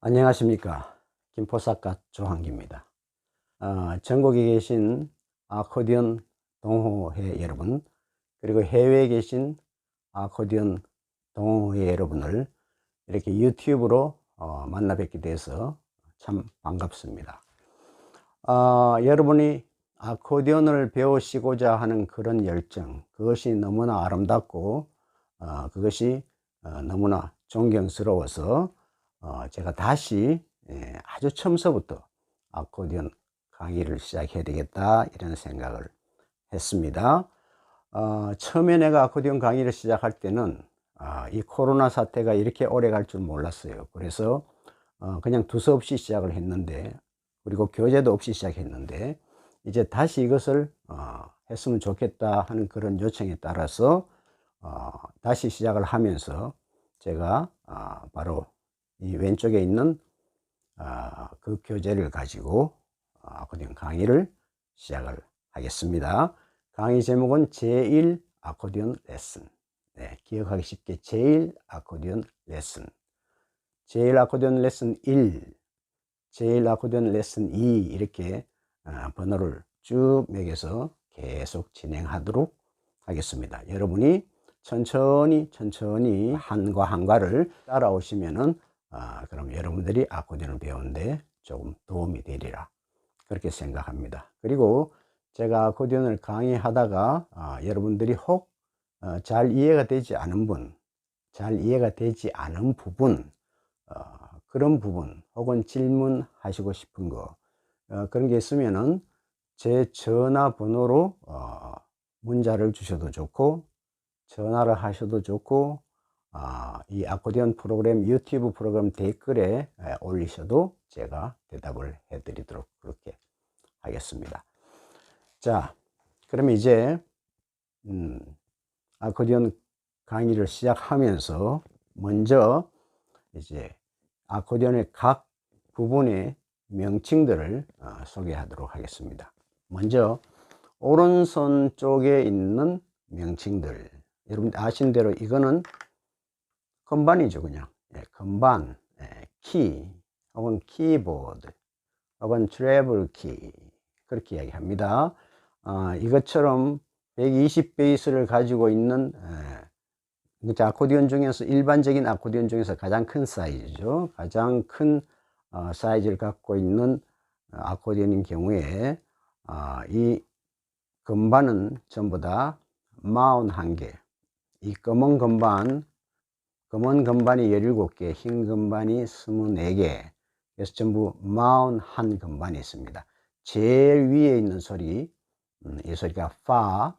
안녕하십니까. 김포사카 조한기입니다. 어, 전국에 계신 아코디언 동호회 여러분 그리고 해외에 계신 아코디언 동호회 여러분을 이렇게 유튜브로 어, 만나 뵙게 돼서 참 반갑습니다. 어, 여러분이 아코디언을 배우시고자 하는 그런 열정 그것이 너무나 아름답고 어, 그것이 어, 너무나 존경스러워서 어, 제가 다시 예, 아주 처음서부터 아코디언 강의를 시작해야 되겠다 이런 생각을 했습니다. 어, 처음에 내가 아코디언 강의를 시작할 때는 아, 이 코로나 사태가 이렇게 오래 갈 줄 몰랐어요. 그래서 어, 그냥 두서없이 시작을 했는데 그리고 교재도 없이 시작했는데 이제 다시 이것을 어, 했으면 좋겠다 하는 그런 요청에 따라서 어, 다시 시작을 하면서 제가 아, 바로 이 왼쪽에 있는 아, 그 교재를 가지고 아코디언 강의를 시작을 하겠습니다. 강의 제목은 제1 아코디언 레슨. 네, 기억하기 쉽게 제1 아코디언 레슨. 제1 아코디언 레슨 1, 제1 아코디언 레슨 2 이렇게 아, 번호를 쭉 매겨서 계속 진행하도록 하겠습니다. 여러분이 천천히 천천히 한과 한과를 따라오시면은 아, 그럼 여러분들이 아코디언을 배우는데 조금 도움이 되리라 그렇게 생각합니다. 그리고 제가 아코디언을 강의하다가 아, 여러분들이 혹잘 어, 이해가 되지 않은 분, 잘 이해가 되지 않은 부분, 어, 그런 부분 혹은 질문하시고 싶은 거 어, 그런 게 있으면은 제 전화번호로 어, 문자를 주셔도 좋고 전화를 하셔도 좋고 아, 이 아코디언 프로그램 유튜브 프로그램 댓글에 올리셔도 제가 대답을 해 드리도록 그렇게 하겠습니다. 자 그러면 이제 음, 아코디언 강의를 시작하면서 먼저 이제 아코디언의 각 부분의 명칭들을 어, 소개하도록 하겠습니다. 먼저 오른손 쪽에 있는 명칭들. 여러분 아신 대로 이거는 건반이죠 그냥. 예, 건반 예, 키 혹은 키보드 혹은 트래블 키 그렇게 이야기합니다. 아, 이것처럼 120 베이스를 가지고 있는 예, 아코디언 중에서 일반적인 아코디언 중에서 가장 큰 사이즈죠. 가장 큰 어, 사이즈를 갖고 있는 아코디언인 경우에 아, 이 건반은 전부 다 마운 한개. 이 검은 건반 검은 건반이 17개, 흰 건반이 24개, 그래서 전부 41 건반이 있습니다. 제일 위에 있는 소리, 음, 이 소리가 파,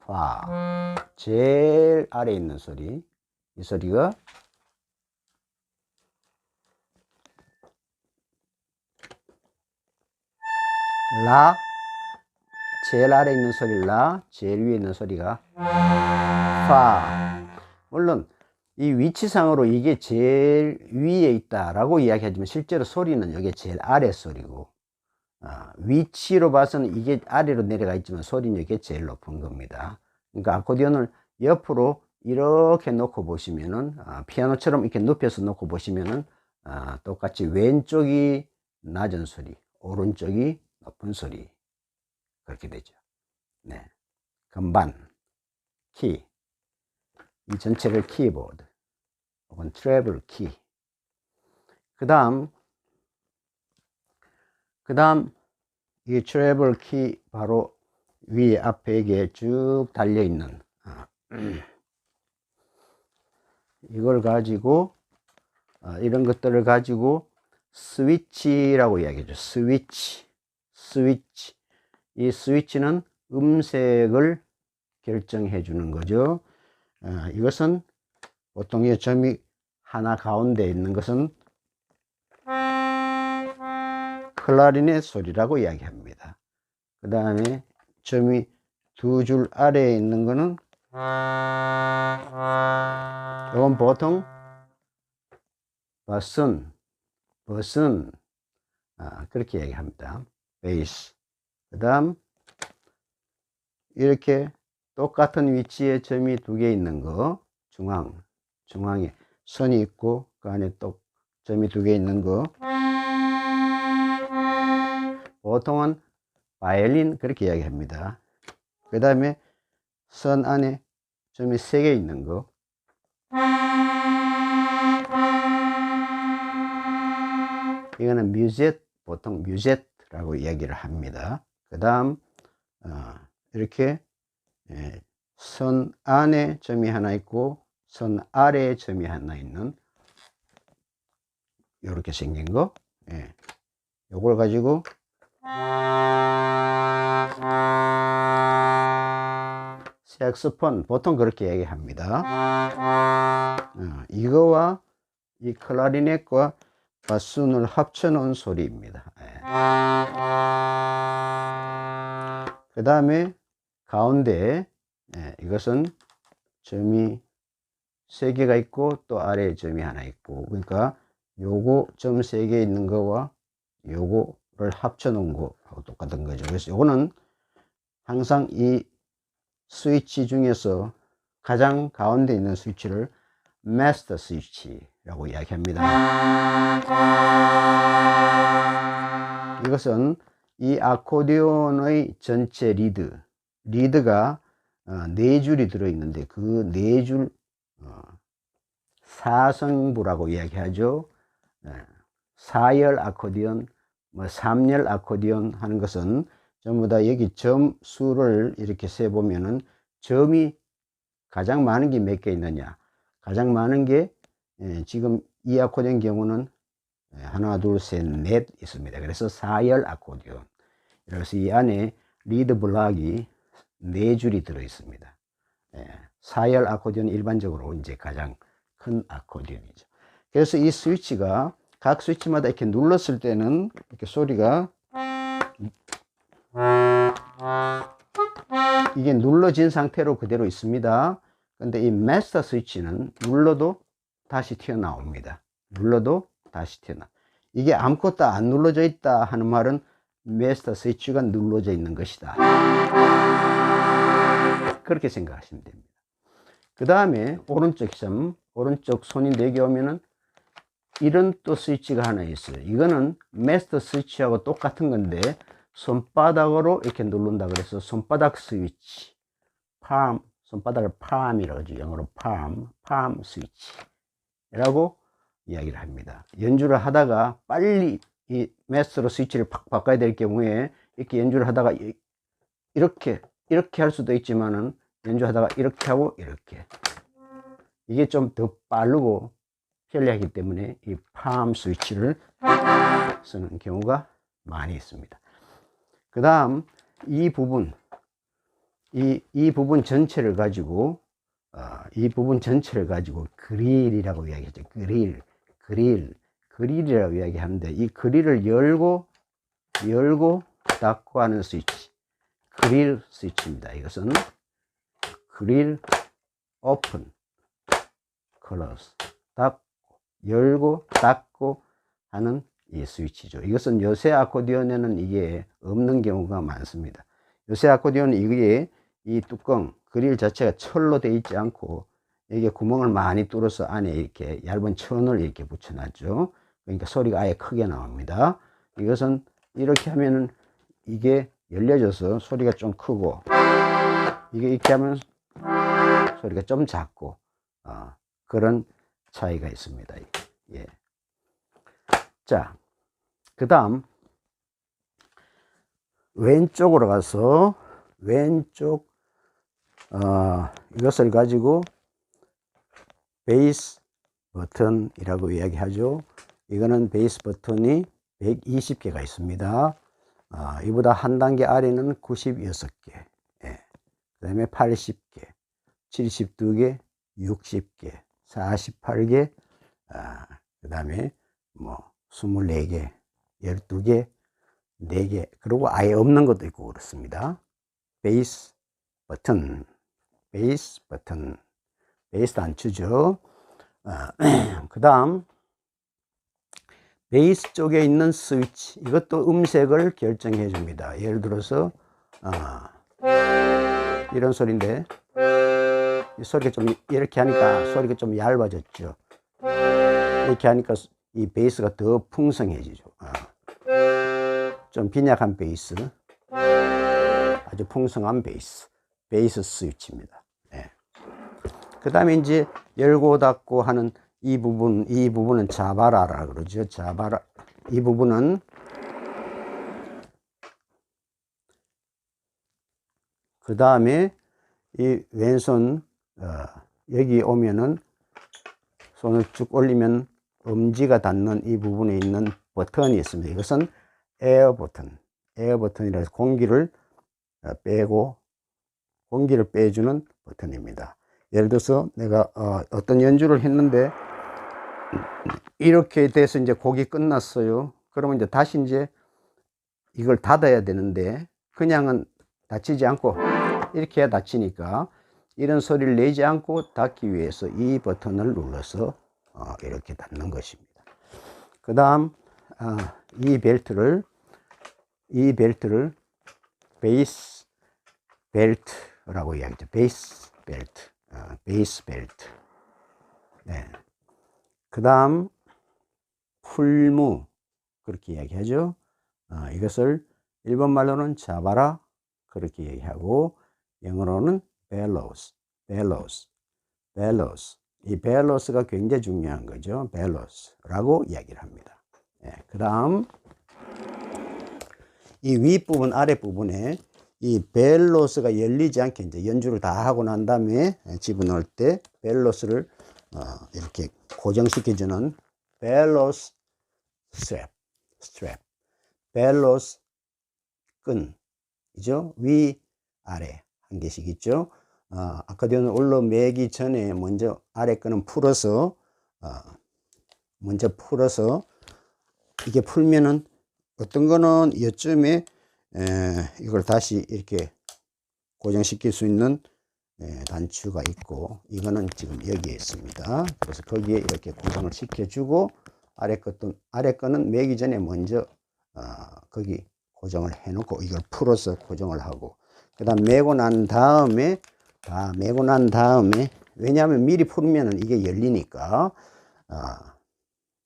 파. 제일 아래에 있는 소리, 이 소리가 라, 제일 아래 에 있는 소리 라, 제일 위에 있는 소리가 파. 물론 이 위치상으로 이게 제일 위에 있다라고 이야기하지만 실제로 소리는 여기 제일 아래 소리고 어, 위치로 봐서는 이게 아래로 내려가 있지만 소리는 이게 제일 높은 겁니다. 그러니까 아코디언을 옆으로 이렇게 놓고 보시면은 어, 피아노처럼 이렇게 눕혀서 놓고 보시면은 어, 똑같이 왼쪽이 낮은 소리, 오른쪽이 높은 소리 그렇게 되죠. 네, 건반, 키, 이 전체를 키보드 혹은 트래블 키. 그 다음, 그 다음, 이 트래블 키 바로 위에 앞에 이게 쭉 달려 있는, 아, 이걸 가지고, 아, 이런 것들을 가지고 스위치라고 이야기하죠. 스위치. 스위치. 이 스위치는 음색을 결정해 주는 거죠. 어, 이것은 보통 이 점이 하나 가운데 있는 것은 클라리넷 소리라고 이야기합니다. 그 다음에 점이 두 줄 아래에 있는 것은 이건 보통 버슨, 버슨 아, 그렇게 얘기합니다. 베이스. 그 다음 이렇게 똑같은 위치에 점이 두 개 있는 거 중앙 중앙에 선이 있고 그 안에 또 점이 두 개 있는 거. 보통은 바이올린 그렇게 이야기합니다. 그 다음에 선 안에 점이 세 개 있는 거. 이거는 뮤젯, 보통 뮤젯라고 이야기를 합니다. 그 다음, 어, 이렇게 예, 선 안에 점이 하나 있고, 선 아래에 점이 하나 있는, 이렇게 생긴 거. 예. 요걸 가지고, 색스폰, 보통 그렇게 얘기합니다. 어, 이거와 이 클라리넷과 바순을 합쳐 놓은 소리입니다. 그 다음에 가운데 예, 이것은 점이 세 개가 있고 또 아래에 점이 하나 있고 그러니까 요거 점 세 개 있는 거와 요거를 합쳐 놓은 거하고 똑같은 거죠. 그래서 요거는 항상 이 스위치 중에서 가장 가운데 있는 스위치를 마스터 스위치라고 이야기합니다. 이것은 이 아코디온의 전체 리드, 리드가 어, 네 줄이 들어있는데 그 네줄 어, 사성부라고 이야기하죠. 예, 사열 아코디언, 뭐 삼열 아코디언 하는 것은 전부 다 여기 점 수를 이렇게 세 보면은 점이 가장 많은 게 몇 개 있느냐? 가장 많은 게 예, 지금 이 아코디언 경우는 예, 하나, 둘, 셋, 넷 있습니다. 그래서 사열 아코디언. 그래서 이 안에 리드 블락이 네 줄이 들어 있습니다. 예, 사열 아코디언 일반적으로 이제 가장 큰 아코디언이죠. 그래서 이 스위치가 각 스위치마다 이렇게 눌렀을 때는 이렇게 소리가 이게 눌러진 상태로 그대로 있습니다. 근데 이 마스터 스위치는 눌러도 다시 튀어나옵니다. 눌러도 다시 튀어나. 이게 아무것도 안 눌러져 있다 하는 말은 마스터 스위치가 눌러져 있는 것이다. 그렇게 생각하시면 됩니다. 그 다음에 오른쪽 점, 오른쪽 손이 4개 오면은 이런 또 스위치가 하나 있어요. 이거는 마스터 스위치하고 똑같은 건데 손바닥으로 이렇게 누른다 그래서 손바닥 스위치, palm, 손바닥을 palm이라고 하죠. 영어로 palm, palm 스위치라고 이야기를 합니다. 연주를 하다가 빨리 이 마스터로 스위치를 팍 바꿔야 될 경우에 이렇게 연주를 하다가 이- 이렇게 이렇게 할 수도 있지만은 연주하다가 이렇게 하고 이렇게 이게 좀 더 빠르고 편리하기 때문에 이 팜 스위치를 쓰는 경우가 많이 있습니다. 그 다음 이 부분 이, 이 부분 전체를 가지고 어, 이 부분 전체를 가지고 그릴이라고 이야기하죠. 그릴, 그릴, 그릴이라고 이야기하는데 이 그릴을 열고 열고 닫고 하는 스위치, 그릴 스위치입니다. 이것은 그릴 오픈, 클로스, 닫고 열고 닫고 하는 이 스위치죠. 이것은 요새 아코디언에는 이게 없는 경우가 많습니다. 요새 아코디언은 이게 이 뚜껑 그릴 자체가 철로 되어 있지 않고 이게 구멍을 많이 뚫어서 안에 이렇게 얇은 천을 이렇게 붙여놨죠. 그러니까 소리가 아예 크게 나옵니다. 이것은 이렇게 하면은 이게 열려져서 소리가 좀 크고 이게 이렇게 하면 소리가 좀 작고 어, 그런 차이가 있습니다. 예. 자, 그 다음 왼쪽으로 가서 왼쪽 어, 이것을 가지고 베이스 버튼이라고 이야기하죠. 이거는 베이스 버튼이 120개가 있습니다. 어, 이보다 한 단계 아래는 96개, 예. 그 다음에 80개, 72개, 60개, 48개, 아, 그 다음에 뭐 24개, 12개, 4개, 그리고 아예 없는 것도 있고 그렇습니다. 베이스 버튼, 베이스 버튼, 베이스 단추죠. 아, 그 다음, 베이스 쪽에 있는 스위치, 이것도 음색을 결정해 줍니다. 예를 들어서, 아, 이런 소리인데, 이 소리가 좀 이렇게 하니까 소리가 좀 얇아졌죠. 이렇게 하니까 이 베이스가 더 풍성해지죠. 어. 좀 빈약한 베이스, 아주 풍성한 베이스, 베이스 스위치입니다. 예. 그 다음에 이제 열고 닫고 하는 이 부분, 이 부분은 자바라라 그러죠. 자바라. 이 부분은 그 다음에 이 왼손, 어, 여기 오면은 손을 쭉 올리면 엄지가 닿는 이 부분에 있는 버튼이 있습니다. 이것은 에어 버튼, 에어 버튼이라 해서 공기를 어, 빼고 공기를 빼주는 버튼입니다. 예를 들어서 내가 어, 떤 연주를 했는데 이렇게 돼서 이제 곡이 끝났어요. 그러면 이제 다시 이제 이걸 닫아야 되는데 그냥은 닫히지 않고 이렇게 해야 닫히니까 이런 소리를 내지 않고 닫기 위해서 이 버튼을 눌러서 어, 이렇게 닫는 것입니다. 그 다음 어, 이 벨트를 이 벨트를 베이스 벨트라고 이야기하죠. 베이스 벨트, 어, 베이스 벨트. 네. 그 다음 풀무 그렇게 이야기하죠. 어, 이것을 일본 말로는 잡아라 그렇게 얘기하고 영어로는 bellows, bellows, bellows. 이 bellows,가 굉장히 중요한 거죠. bellows라고 이야기를 합니다. 예, 그 다음 이 윗부분 아랫부분에 이 벨로스가 열리지 않게 이제 연주를 다 하고 난 다음에 집어넣을 때 벨로스를 어, 이렇게 고정시켜주는 벨로스 스트랩, 스트랩, 벨로스 끈, 이죠? 위, 아래 한 개씩 있죠? 어, 아카디온을 올라매기 전에 먼저 아래 끈은 풀어서 어, 먼저 풀어서 이게 풀면은 어떤 거는 이쯤에 에, 이걸 다시 이렇게 고정시킬 수 있는 에, 단추가 있고 이거는 지금 여기에 있습니다. 그래서 거기에 이렇게 고정을 시켜주고 아래 것도 아래 거는 매기 전에 먼저 어, 거기 고정을 해 놓고 이걸 풀어서 고정을 하고 그 다음 매고 난 다음에 다 매고 난 다음에 왜냐하면 미리 풀면 이게 열리니까 어,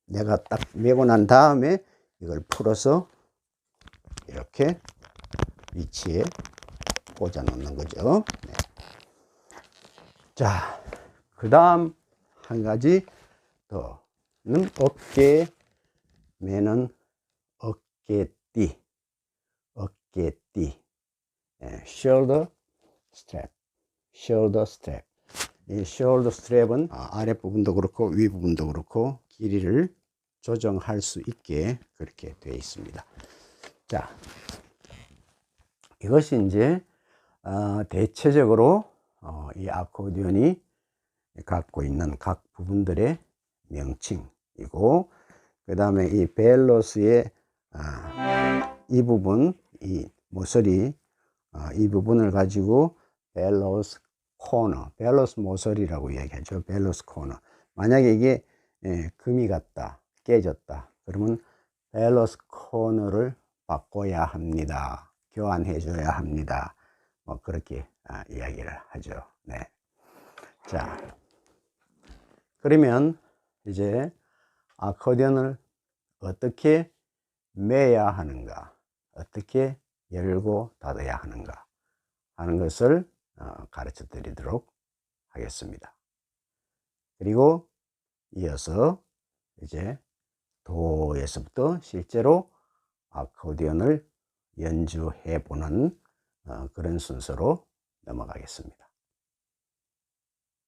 내가 딱 매고 난 다음에 이걸 풀어서 이렇게 위치에 꽂아 놓는 거죠. 네. 자, 그 다음 한 가지 더는 어깨, 매는 어깨띠, 어깨띠, 네, shoulder strap, shoulder strap. 이 shoulder strap은 아랫부분도 그렇고 윗부분도 그렇고 길이를 조정할 수 있게 그렇게 되어 있습니다. 자, 이것이 이제 어, 대체적으로 어, 이 아코디언이 갖고 있는 각 부분들의 명칭이고 그 다음에 이 벨로스의 아, 이 부분 이 모서리 아, 이 부분을 가지고 벨로스 코너 벨로스 모서리라고 얘기하죠. 벨로스 코너. 만약에 이게 예, 금이 갔다 깨졌다 그러면 벨로스 코너를 바꿔야 합니다. 교환해 줘야 합니다. 뭐 그렇게 아, 이야기를 하죠. 네. 자, 그러면 이제 아코디언을 어떻게 매야 하는가, 어떻게 열고 닫아야 하는가 하는 것을 어, 가르쳐 드리도록 하겠습니다. 그리고 이어서 이제 도에서부터 실제로 아코디언을 연주해 보는 어, 그런 순서로 넘어가겠습니다.